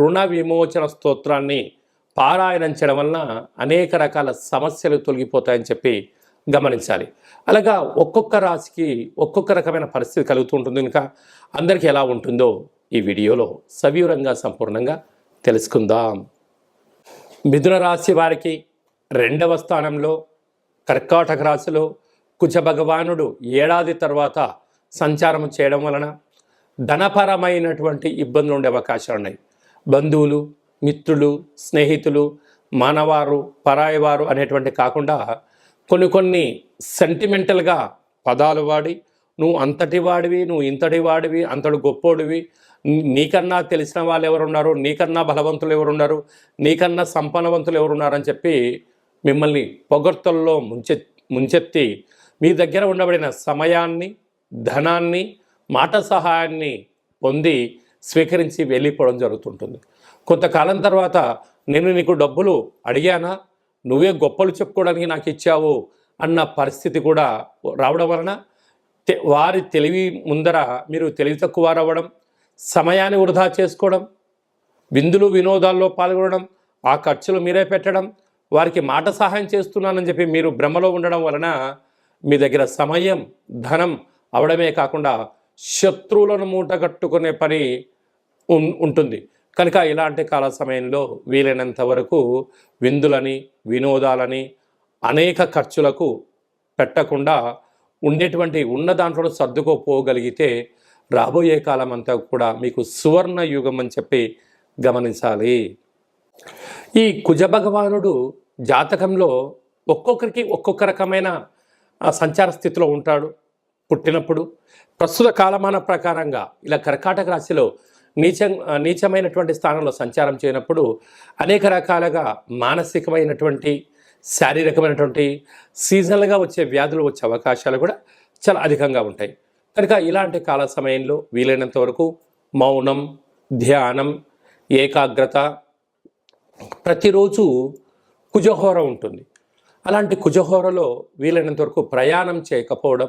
రుణ విమోచన స్తోత్రాన్ని పారాయణం చేయడం వలన అనేక రకాల సమస్యలు తొలగిపోతాయని చెప్పి గమనించాలి. అలాగా ఒక్కొక్క రాశికి ఒక్కొక్క రకమైన పరిస్థితి కలుగుతూ ఉంటుంది కనుక అందరికీ ఎలా ఉంటుందో ఈ వీడియోలో సవివరంగా సంపూర్ణంగా తెలుసుకుందాం. మిథున రాశి వారికి రెండవ స్థానంలో కర్కాటక రాశిలో కుజ భగవానుడు ఏడాది తర్వాత సంచారం చేయడం వలన ధనపరమైనటువంటి ఇబ్బందులు ఉండే అవకాశాలు ఉన్నాయి బంధువులు మిత్రులు స్నేహితులు మానవారు పరాయవారు అనేటువంటి కాకుండా కొన్ని కొన్ని సెంటిమెంటల్గా పదాలు వాడి నువ్వు అంతటి వాడివి నువ్వు ఇంతటి వాడివి అంతటి గొప్పోడివి నీకన్నా తెలిసిన వాళ్ళు ఎవరున్నారు నీకన్నా బలవంతులు ఎవరున్నారు నీకన్నా సంపన్నవంతులు ఎవరున్నారని చెప్పి మిమ్మల్ని పొగడ్తల్లో ముంచె ముంచెత్తి మీ దగ్గర ఉండబడిన సమయాన్ని ధనాన్ని మాట సహాయాన్ని పొంది స్వీకరించి వెళ్ళిపోవడం జరుగుతుంటుంది. కొంతకాలం తర్వాత నేను నీకు డబ్బులు అడిగానా? నువ్వే గొప్పలు చెప్పుకోవడానికి నాకు ఇచ్చావు అన్న పరిస్థితి కూడా రావడం వలన తె- వారి తెలివి ముందర మీరు తెలివి తక్కువ వారు అవ్వడం సమయాన్ని వృధా చేసుకోవడం విందులు వినోదాల్లో పాల్గొనడం ఆ ఖర్చులు మీరే పెట్టడం వారికి మాట సహాయం చేస్తున్నానని చెప్పి మీరు భ్రమలో ఉండడం వలన మీ దగ్గర సమయం ధనం అవడమే కాకుండా శత్రువులను మూటగట్టుకునే పని ఉం- ఉంటుంది. కనుక ఇలాంటి కాల సమయంలో వీలైనంత వరకు విందులని వినోదాలని అనేక ఖర్చులకు పెట్టకుండా ఉండేటువంటి ఉన్న దాంట్లో సర్దుకోపోగలిగితే రాబోయే కాలం అంతా కూడా మీకు సువర్ణ యుగం అని చెప్పి గమనించాలి. ఈ కుజభగవానుడు జాతకంలో ఒక్కొక్కరికి ఒక్కొక్క రకమైన సంచార స్థితిలో ఉంటాడు. పుట్టినప్పుడు ప్రస్తుత కాలమాన ప్రకారంగా ఇలా కర్కాటక రాశిలో నీచ నీచమైనటువంటి స్థానంలో సంచారం చేయనప్పుడు అనేక రకాలుగా మానసికమైనటువంటి శారీరకమైనటువంటి సీజనల్గా వచ్చే వ్యాధులు వచ్చే అవకాశాలు కూడా చాలా అధికంగా ఉంటాయి. కనుక ఇలాంటి కాల సమయంలో వీలైనంత వరకు మౌనం ధ్యానం ఏకాగ్రత ప్రతిరోజు కుజహోర ఉంటుంది. అలాంటి కుజహోరలో వీలైనంత వరకు ప్రయాణం చేయకపోవడం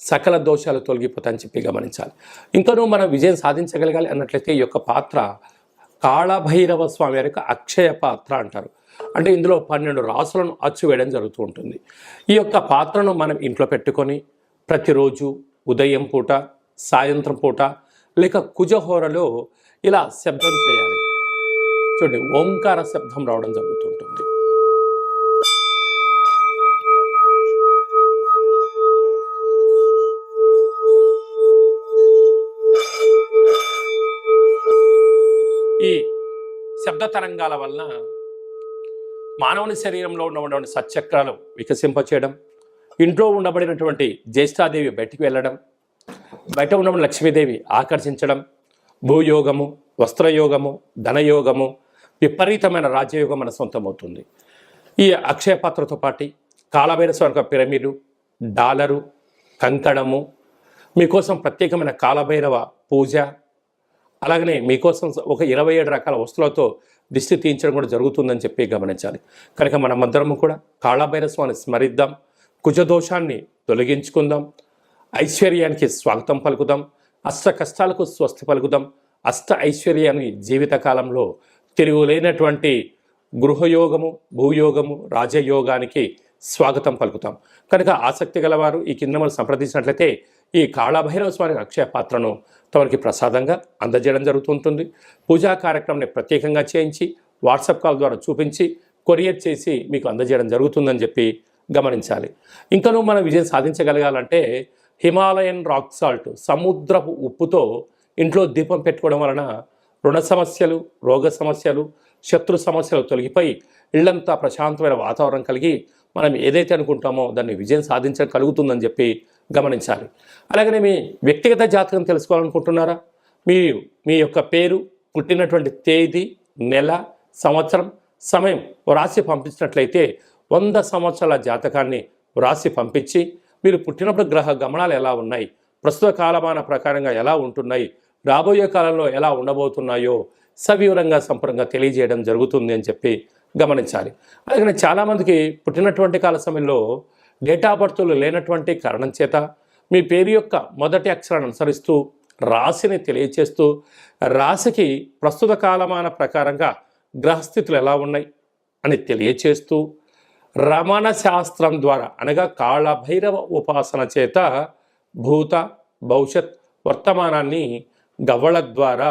సకల దోషాలు తొలగిపోతాయని చెప్పి గమనించాలి. ఇంకనూ మనం విజయం సాధించగలగాలి అన్నట్లయితే ఈ యొక్క పాత్ర కాళభైరవ స్వామి యొక్క అక్షయ పాత్ర అంటారు. అంటే ఇందులో పన్నెండు రాసులను అచ్చు వేయడం జరుగుతూ ఉంటుంది. ఈ యొక్క పాత్రను మనం ఇంట్లో పెట్టుకొని ప్రతిరోజు ఉదయం పూట సాయంత్రం పూట లేక కుజహోరలో ఇలా శబ్దం చేయాలి. చూడండి ఓంకార శబ్దం రావడం జరుగుతుంటుంది శబ్ద తరంగాల వలన మానవుని శరీరంలో ఉన్నటువంటి సత్చక్రాలు వికసింపచేయడం ఇంట్లో ఉండబడినటువంటి జ్యేష్ఠాదేవి బయటికి వెళ్ళడం బయట ఉన్న లక్ష్మీదేవి ఆకర్షించడం భూయోగము వస్త్రయోగము ధనయోగము విపరీతమైన రాజ్యయోగం మన సొంతమవుతుంది. ఈ అక్షయపాత్రతో పాటి పాటు కాలభైరస్వామి పిరమిడు డాలరు కంకణము మీకోసం ప్రత్యేకమైన కాలభైరవ పూజ అలాగనే మీకోసం ఒక ఇరవై ఏడు రకాల వస్తువులతో దిష్టి తీయించడం కూడా జరుగుతుందని చెప్పి గమనించాలి. కనుక మనమందరము కూడా కాళభైరస్వామిని స్మరిద్దాం కుజదోషాన్ని తొలగించుకుందాం ఐశ్వర్యానికి స్వాగతం పలుకుదాం అష్ట కష్టాలకు స్వస్తి పలుకుదాం అష్ట ఐశ్వర్యాన్ని జీవితకాలంలో తిరుగులేనటువంటి గృహయోగము భూయోగము రాజయోగానికి స్వాగతం పలుకుతాం. కనుక ఆసక్తి గలవారు ఈ కింద మనం సంప్రదించినట్లయితే ఈ కాళభైరవ స్వామి అక్షయ పాత్రను తమకి ప్రసాదంగా అందజేయడం జరుగుతుంటుంది. పూజా కార్యక్రమాన్ని ప్రత్యేకంగా చేయించి వాట్సాప్ కాల్ ద్వారా చూపించి కొరియర్ చేసి మీకు అందజేయడం జరుగుతుందని చెప్పి గమనించాలి. ఇంకనూ మనం విజయం సాధించగలగాలంటే హిమాలయన్ రాక్ సాల్ట్ సముద్రపు ఉప్పుతో ఇంట్లో దీపం పెట్టుకోవడం వలన రుణ సమస్యలు రోగ సమస్యలు శత్రు సమస్యలు తొలగిపోయి ఇళ్ళంతా ప్రశాంతమైన వాతావరణం కలిగి మనం ఏదైతే అనుకుంటామో దాన్ని విజయం సాధించగలుగుతుందని చెప్పి గమనించాలి. అలాగనే మీ వ్యక్తిగత జాతకం తెలుసుకోవాలనుకుంటున్నారా? మీరు మీ యొక్క పేరు పుట్టినటువంటి తేదీ నెల సంవత్సరం సమయం వ్రాసి పంపించినట్లయితే వంద సంవత్సరాల జాతకాన్ని వ్రాసి పంపించి మీరు పుట్టినప్పుడు గ్రహ గమనాలు ఎలా ఉన్నాయి? ప్రస్తుత కాలమాన ప్రకారంగా ఎలా ఉంటున్నాయి? రాబోయే కాలంలో ఎలా ఉండబోతున్నాయో సవివరంగా సంపూర్ణంగా తెలియజేయడం జరుగుతుంది అని చెప్పి గమనించాలి. అలాగే చాలామందికి పుట్టినటువంటి కాల సమయంలో డేటా బర్త్లు లేనటువంటి కారణం చేత మీ పేరు యొక్క మొదటి అక్షరాన్ని అనుసరిస్తూ రాశిని తెలియచేస్తూ రాశికి ప్రస్తుత కాలమాన ప్రకారంగా గ్రహస్థితులు ఎలా ఉన్నాయి అని తెలియచేస్తూ రమణ శాస్త్రం ద్వారా అనగా కాళభైరవ ఉపాసన చేత భూత భవిష్యత్ వర్తమానాన్ని గవ్వల ద్వారా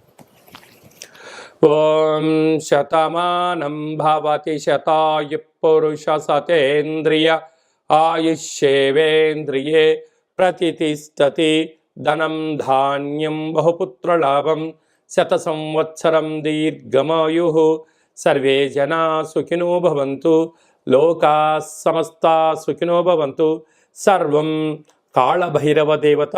ఓం శతమానం భవతి శతాయు పురుష సతేంద్రియ ఆయుష్యేవేంద్రియే ప్రతిష్టతి ధనం ధాన్యం బహుపుత్రలాభం శత సంవత్సరం దీర్ఘమాయు సర్వే జనా సుఖినో భవంతు లోకా సమస్తా సుఖినో భవంతు సర్వం కాళభైరవ దేవత